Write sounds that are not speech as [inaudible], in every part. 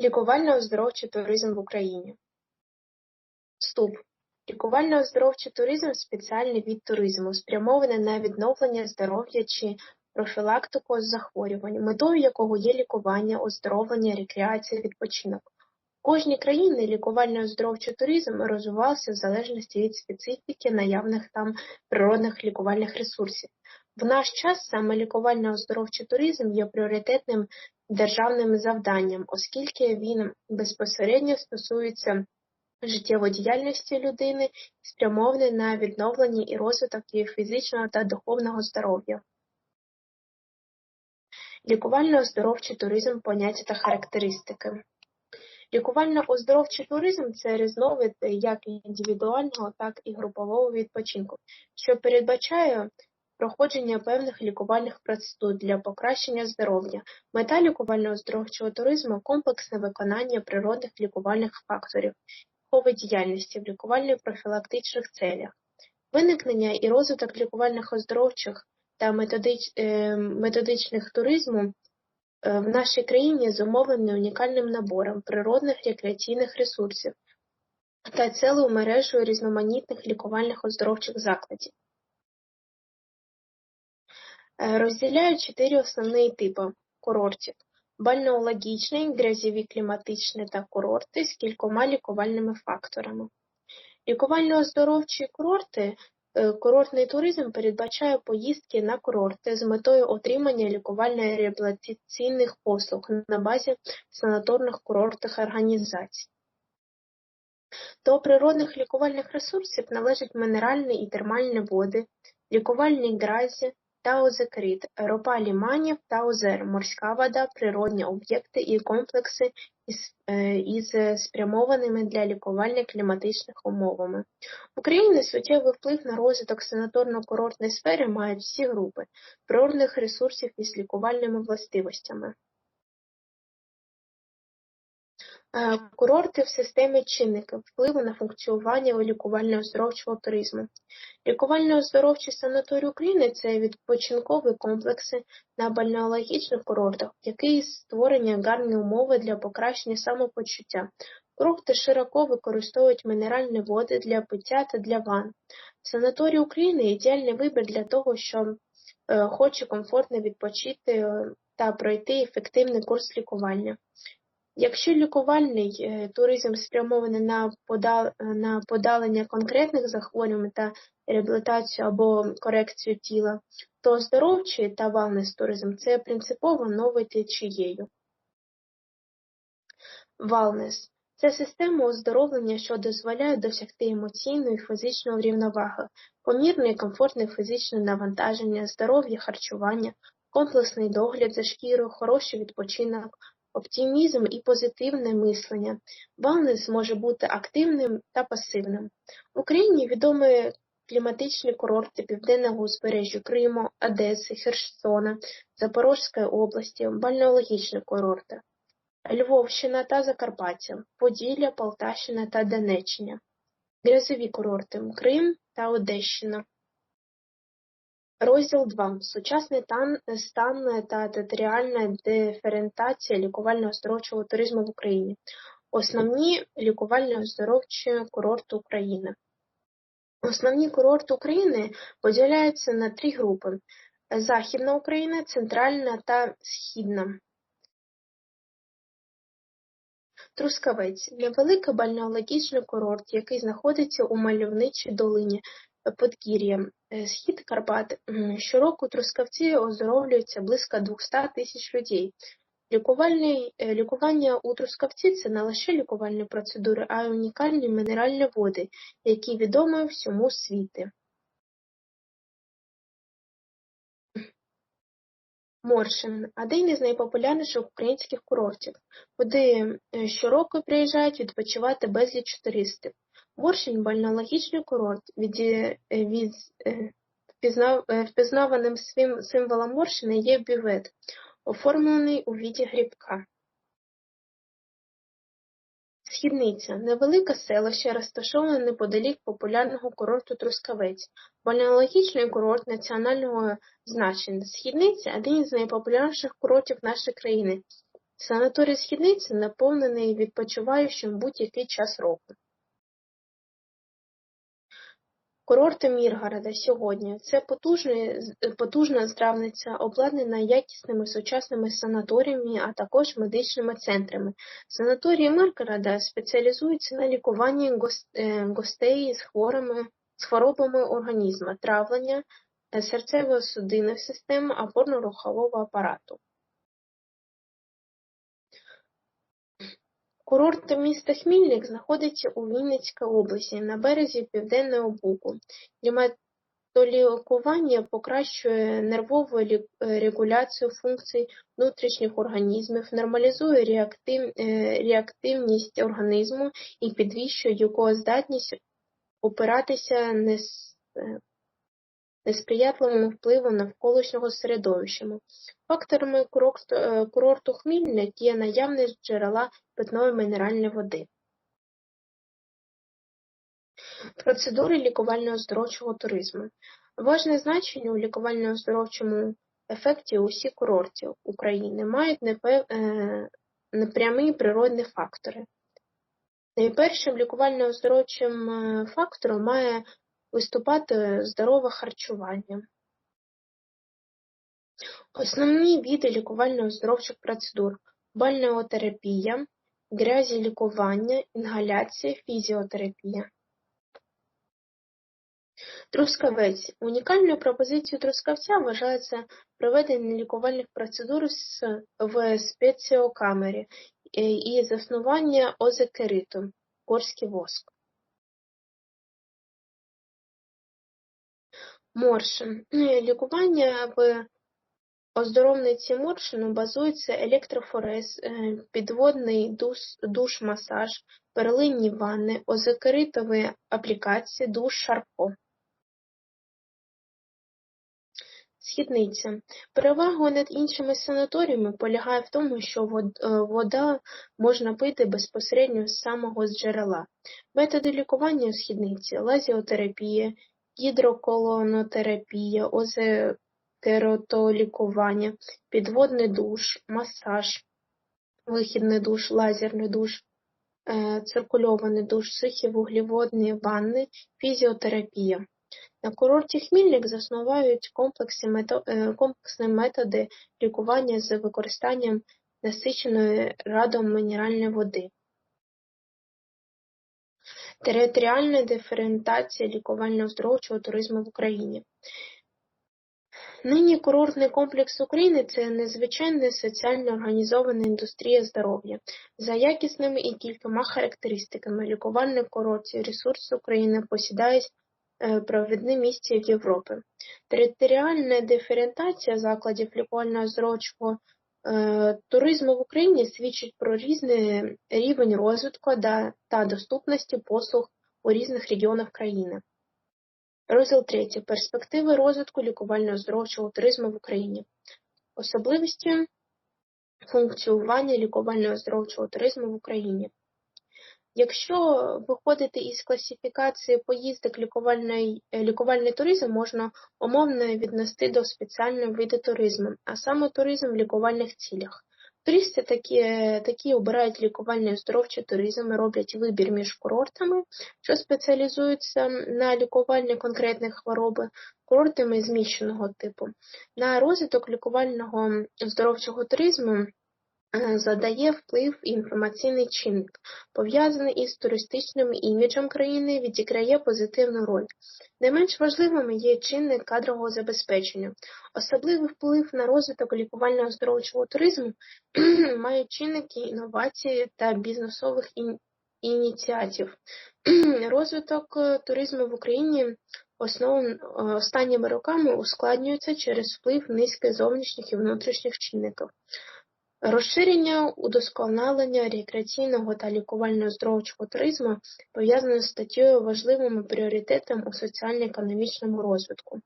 Лікувально-оздоровчий туризм в Україні. Вступ. Лікувально-оздоровчий туризм спеціальний від туризму, спрямований на відновлення здоров'я чи профілактику захворювань, метою якого є лікування, оздоровлення, рекреація, відпочинок. У кожній країні лікувально-оздоровчий туризм розвивався в залежності від специфіки наявних там природних лікувальних ресурсів. В наш час саме лікувально-оздоровчий туризм є пріоритетним державним завданням, оскільки він безпосередньо стосується життєвої діяльності людини, спрямований на відновлення і розвиток її фізичного та духовного здоров'я. Лікувально-оздоровчий туризм поняття та характеристики. Лікувально-оздоровчий туризм це різновид як індивідуального, так і групового відпочинку, що передбачає проходження певних лікувальних процедур для покращення здоров'я. Мета лікувально-оздоровчого туризму комплексне виконання природних лікувальних факторів, військової діяльності в лікувально-профілактичних целях, виникнення і розвиток лікувальних оздоровчих та методич, е, методичних туризму е, в нашій країні зумовлений унікальним набором природних рекреаційних ресурсів та цілою мережею різноманітних лікувальних оздоровчих закладів. Е, розділяють чотири основні типи курортів: бальнеологічний, грязєві кліматичні та курорти з кількома лікувальними факторами. Лікувально-оздоровчі курорти е, Курортний туризм передбачає поїздки на курорти з метою отримання лікувально-реабілітаційних послуг на базі санаторних курортних організацій. До природних лікувальних ресурсів належать мінеральні і термальні води, лікувальні гразі, Таузекрит, ропа ліманів та озер, морська вода, природні об'єкти і комплекси із е, спрямованими для лікування кліматичних умовами. В Україні суттєвий вплив на розвиток санаторно-курортної сфери мають всі групи природних ресурсів із лікувальними властивостями. Курорти в системі чинників впливу на функціонування лікувально-оздоровчого туризму. Лікувально-оздоровчі санаторії України це відпочинкові комплекси на бальнеологічних курортах, які створені гарні умови для покращення самопочуття. Курорти широко використовують мінеральні води для пиття та для ван. Санаторії України ідеальний вибір для того, що е, хоче комфортно відпочити е, та пройти ефективний курс лікування. Якщо лікувальний е, туризм спрямований на подолання конкретних захворювань та реабілітацію або корекцію тіла, то оздоровчий та wellness туризм це принципово новий течією. Wellness – це система оздоровлення, що дозволяє досягти емоційної і фізичної рівноваги, помірне і комфортне фізичне навантаження, здоров'я харчування, комплексний догляд за шкірою, хороший відпочинок, оптимізм і позитивне мислення. Wellness може бути активним та пасивним. В Україні відомі кліматичні курорти Південного узбережжя Криму, Одеси, Херсона, Запорізької області, бальнеологічні курорти, Львовщина та Закарпаття, Поділля, Полтавщина та Донеччина, грязові курорти Крим та Одещина. Розділ два Сучасний стан та територіальна диференціація лікувально-оздоровчого туризму в Україні. Основні лікувально-оздоровчі курорти України. Основні курорти України поділяються на три групи: Західна Україна, Центральна та Східна. Трускавець невеликий бальнеологічний курорт, який знаходиться у мальовничій долині Подгір'я, е, схід Карпат. Щороку Трускавці оздоровлюються близько 200 тисяч людей. Е, лікування у Трускавці це не лише лікувальні процедури, а й унікальні мінеральні води, які відомі всьому світі. Моршин один із найпопулярніших українських курортів, куди е, щороку приїжджають відпочивати безліч туристів. Моршин – бальнеологічний курорт, е, е, впізнаваним символом Моршина є бювет, оформлений у віді грибка. Східниця невелике селище, розташоване неподалік популярного курорту Трускавець, бальнеологічний курорт національного значення. Східниця один із найпопулярніших курортів нашої країни. Санаторій Східниця наповнений відпочиваючим будь-який час року. Курорти Міргорода сьогодні це потужна здравниця, обладнана якісними сучасними санаторіями, а також медичними центрами. Санаторії Миргорода спеціалізуються на лікуванні е, гостей з хворими, з хворобами організму, травлення, серцево-судинних систем, опорно-рухового апарату. Курорт міста Хмільник знаходиться у Вінницькій області на березі Південного Бугу. Кліматолікування покращує нервову е, регуляцію функцій внутрішніх організмів, нормалізує реактив, е, реактивність організму і підвищує його здатність опиратися несприятливому впливу навколишнього середовища. Факторами е, курорту Хмільник є наявність джерела питної мінеральної води. Процедури лікувально-оздоровчого туризму. Важне значення у лікувально-оздоровчому ефекті усіх курортів України мають. Е, непрямі природні фактори. Найпершим лікувально-оздоровчим е, фактором має виступати здорове харчування. Основні види лікувально-оздоровчих процедур бальнеотерапія, грязілікування, інгаляція, фізіотерапія. Трускавець. Унікальною пропозицією трускавця вважається проведення лікувальних процедур в спеціокамері і заснування озекериту горський воск. Моршин. Лікування в оздоровниці Моршину базується електрофорез, е, підводний душ-масаж, перлинні ванни, озокеритові аплікації, душ Шарко. Східниця. Перевагою над іншими санаторіями полягає в тому, що е, вода можна пити безпосередньо з самого джерела. Методи лікування у східниці лазіотерапія, гідроколонотерапія, озокеротолікування, підводний душ, масаж, вихідний душ, лазерний душ, е, циркульований душ, сухі вуглеводні ванни, фізіотерапія. На курорті Хмільник заснувають е, комплексні методи лікування з використанням насиченої радом мінеральної води. Територіальна диференціація лікувально-оздоровчого туризму в Україні. Нині курортний комплекс України це незвичайна соціально організована індустрія здоров'я за якісними і кількома характеристиками. Лікувальний курортів ресурс України посідають е, провідне місце в Європі. Територіальна диференціація закладів лікувально-оздоровчого Е, туризму в Україні свідчить про різний рівень розвитку та доступності послуг у різних регіонах країни. Розділ 3. Перспективи розвитку лікувально-оздоровчого туризму в Україні. Особливості функціонування лікувально-оздоровчого туризму в Україні. Якщо виходити із класифікації поїздок лікувальний, лікувальний туризм можна умовно віднести до спеціального виду туризму, а саме туризм в лікувальних цілях. Туристи такі такі обирають лікувальний оздоровчий туризм роблять вибір між курортами, що спеціалізуються на лікуванні конкретних хвороб, курортами зміщеного типу. На розвиток лікувального оздоровчого туризму задає вплив інформаційний чинник, пов'язаний із туристичним іміджем країни, відіграє позитивну роль. Не менш важливим є чинник кадрового забезпечення. Особливий вплив на розвиток лікувально-оздоровчого туризму [clears throat] мають чинники інновації та бізнесових ініціатив. [clears throat] Розвиток е, туризму в Україні основ... Е, останніми роками ускладнюється через вплив низки зовнішніх і внутрішніх чинників. Розширення удосконалення рекреаційного та лікувально-оздоровчого туризму пов'язане з статтєю важливим пріоритетом у соціально-економічному розвитку.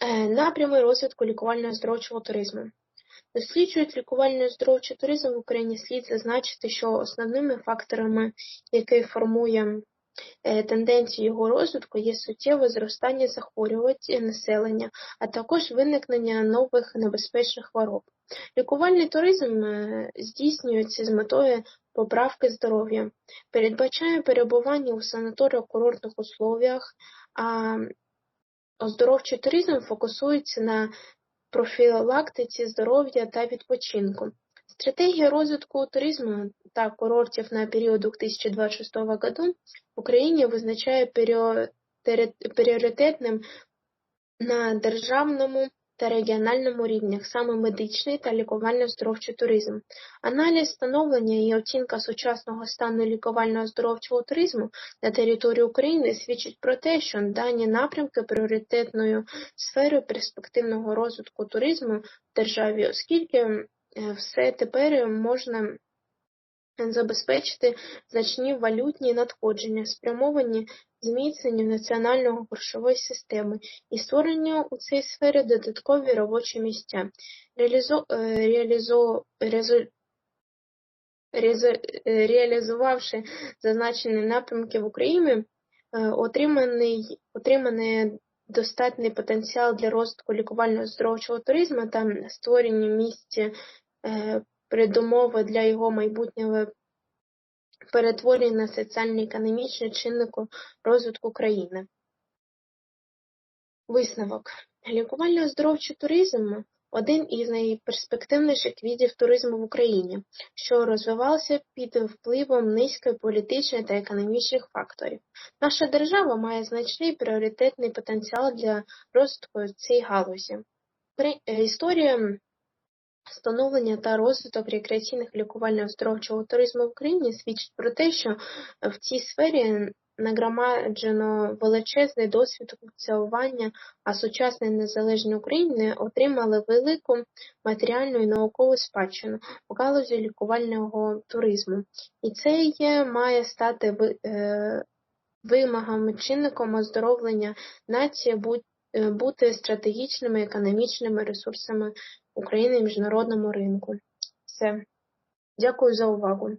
Е, напрями розвитку лікувально-оздоровчого туризму. Досліджують лікувально-оздоровчий туризм в Україні слід зазначити, що основними факторами, які формує тенденцією його розвитку є суттєве зростання захворювань населення, а також виникнення нових небезпечних хвороб. Лікувальний туризм е, здійснюється з метою поправки здоров'я, передбачає перебування у санаторно-курортних условіях, а оздоровчий туризм фокусується на профілактиці здоров'я та відпочинку. Стратегія розвитку туризму та курортів на період 2026 году Україні визначає пріоритетним на державному та регіональному рівнях саме медичний та лікувально-оздоровчий туризм. Аналіз, становлення і оцінка сучасного стану лікувально-оздоровчого туризму на території України свідчить про те, що дані напрямки пріоритетною сферою перспективного розвитку туризму в державі, оскільки все тепер можна забезпечити значні валютні надходження, спрямовані зміцненню національної грошової системи і створення у цій сфері додаткові робочі місця. Е, реалізувавши зазначені напрямки в Україні, е, отриманий достатній потенціал для розвитку лікувально-оздоровчого туризму та створення місць е, передумови для його майбутнього перетворення на соціально-економічний чинник розвитку країни. Висновок. Лікувально-оздоровчий туризм один із найперспективніших видів туризму в Україні, що розвивався під впливом низької політичної та економічних факторів. Наша держава має значний пріоритетний потенціал для розвитку цієї галузі. Історія Становлення та розвиток рекреаційних лікувально-оздоровчого туризму в Україні свідчить про те, що в цій сфері нагромаджено величезний досвід функціонування, а сучасні незалежні України отримали велику матеріальну і наукову спадщину в галузі лікувального туризму. І це є має стати е, вимогами чинником оздоровлення нації е, бути стратегічними економічними ресурсами України і міжнародному ринку. Все. Дякую за увагу.